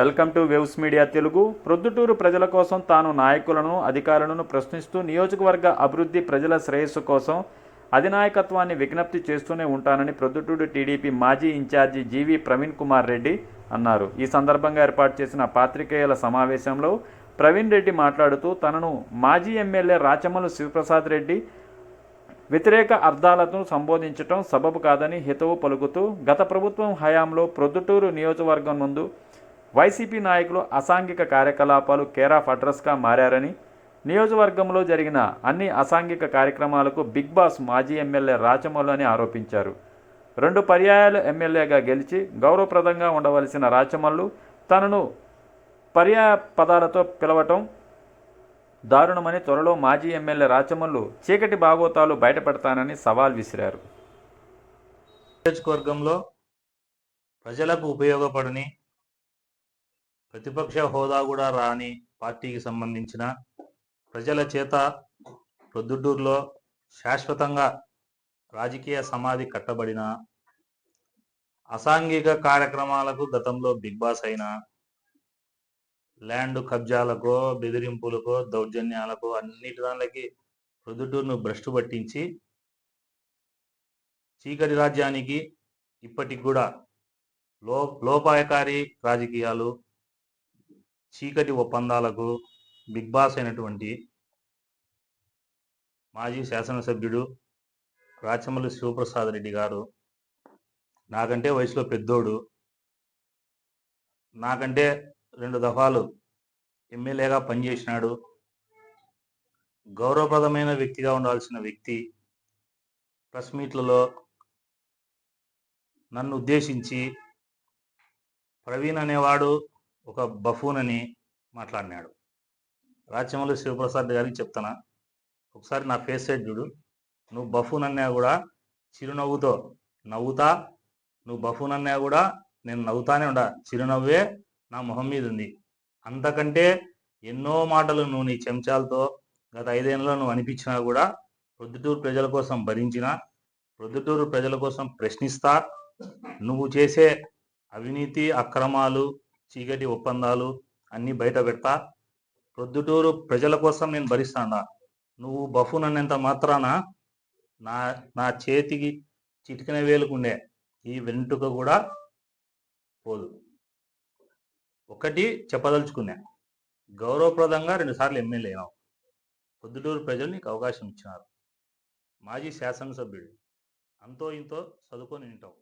Welcome to waves media Telugu. Proddatur ప్రజల కోసం తాను నాయకులను అధికారులను ప్రశ్నిస్తూ నియోజకవర్గ అభివృద్ధి ప్రజల శ్రేయస్సు కోసం అధినాయకత్వాన్ని విజ్ఞప్తి చేస్తూనే ఉంటానని ప్రొద్దుటూరు టీడీపీ మాజీ ఇన్ఛార్జి జీవి ప్రవీణ్ కుమార్ రెడ్డి అన్నారు. ఈ సందర్భంగా ఏర్పాటు చేసిన పాత్రికేయుల సమావేశంలో ప్రవీణ్ రెడ్డి మాట్లాడుతూ తనను మాజీ ఎమ్మెల్యే రాచమల్లు శివప్రసాద్ రెడ్డి వ్యతిరేక అర్థాలను సంబోధించటం సబబు కాదని హితవు పలుకుతూ గత ప్రభుత్వం హయాంలో ప్రొద్దుటూరు నియోజకవర్గం ముందు వైసీపీ నాయకులు అసాంఘిక కార్యకలాపాలు కేర్ ఆఫ్ అడ్రస్గా మారారని నియోజకవర్గంలో జరిగిన అన్ని అసాంఘిక కార్యక్రమాలకు బిగ్ బాస్ మాజీ ఎమ్మెల్యే రాచమల్లు అని ఆరోపించారు. రెండు పర్యాయాలు ఎమ్మెల్యేగా గెలిచి గౌరవప్రదంగా ఉండవలసిన రాచమల్లు తనను పర్యాయ పదాలతో పిలవటం దారుణమని త్వరలో మాజీ ఎమ్మెల్యే రాచమల్లు చీకటి భాగోతాలు బయటపెడతానని సవాల్ విసిరారు. నియోజకవర్గంలో ప్రజలకు ఉపయోగపడని ప్రతిపక్ష హోదా కూడా రాని పార్టీకి సంబంధించిన ప్రజల చేత ప్రొద్దుటూరులో శాశ్వతంగా రాజకీయ సమాధి కట్టబడిన అసాంఘిక కార్యక్రమాలకు గతంలో బిగ్ బాస్ అయిన ల్యాండ్ కబ్జాలకో బెదిరింపులకో దౌర్జన్యాలకో అన్నిటి దానికి ప్రొద్దుటూరును భ్రష్టు పట్టించి చీకటి రాజ్యానికి ఇప్పటికి కూడా లో లోపాయకారి రాజకీయాలు చీకటి ఒప్పందాలకు బిగ్ బాస్ అయినటువంటి మాజీ శాసనసభ్యుడు రాచమల్లి శివప్రసాద్ రెడ్డి గారు నాకంటే వయసులో పెద్దోడు. నాకంటే రెండు దఫాలు ఎమ్మెల్యేగా పనిచేసినాడు. గౌరవప్రదమైన వ్యక్తిగా ఉండాల్సిన వ్యక్తి ప్రెస్ మీట్లలో నన్ను ఉద్దేశించి ప్రవీణ్ అనేవాడు ఒక బఫూన్ అని మాట్లాడినాడు. రాచమల్లి శివప్రసాద్ గారికి చెప్తానా ఒకసారి నా ఫేస్ సైడ్ చూడు. నువ్వు బఫూన్ అన్నా కూడా చిరునవ్వుతో నవ్వుతా నువ్వు బఫూన్ అన్నా కూడా నేను నవ్వుతానే ఉండా. చిరునవ్వే నా మొహం మీద ఉంది. అంతకంటే ఎన్నో మాటలు నువ్వు నీ చెంచాలతో గత ఐదేళ్ళలో నువ్వు అనిపించినా కూడా ప్రొద్దుటూరు ప్రజల కోసం భరించిన ప్రొద్దుటూరు ప్రజల కోసం ప్రశ్నిస్తా నువ్వు చేసే అవినీతి అక్రమాలు చీకటి ఒప్పందాలు అన్నీ బయట పెడతా. ప్రొద్దుటూరు ప్రజల కోసం నేను భరిస్తాడా నువ్వు బఫూన్ అన్నంత మాత్రాన నా నా చేతికి చిటికిన వేలుకుండే. ఈ వెంట్రుక కూడా పోదు. ఒకటి చెప్పదలుచుకున్నా. గౌరవప్రదంగా రెండుసార్లు ఎమ్మెల్యే అయినావు. పొద్దుటూరు ప్రజలు నీకు అవకాశం ఇచ్చినారు. మాజీ శాసనసభ్యుడు. అంతో ఇంతో చదువుకొని ఉంటావు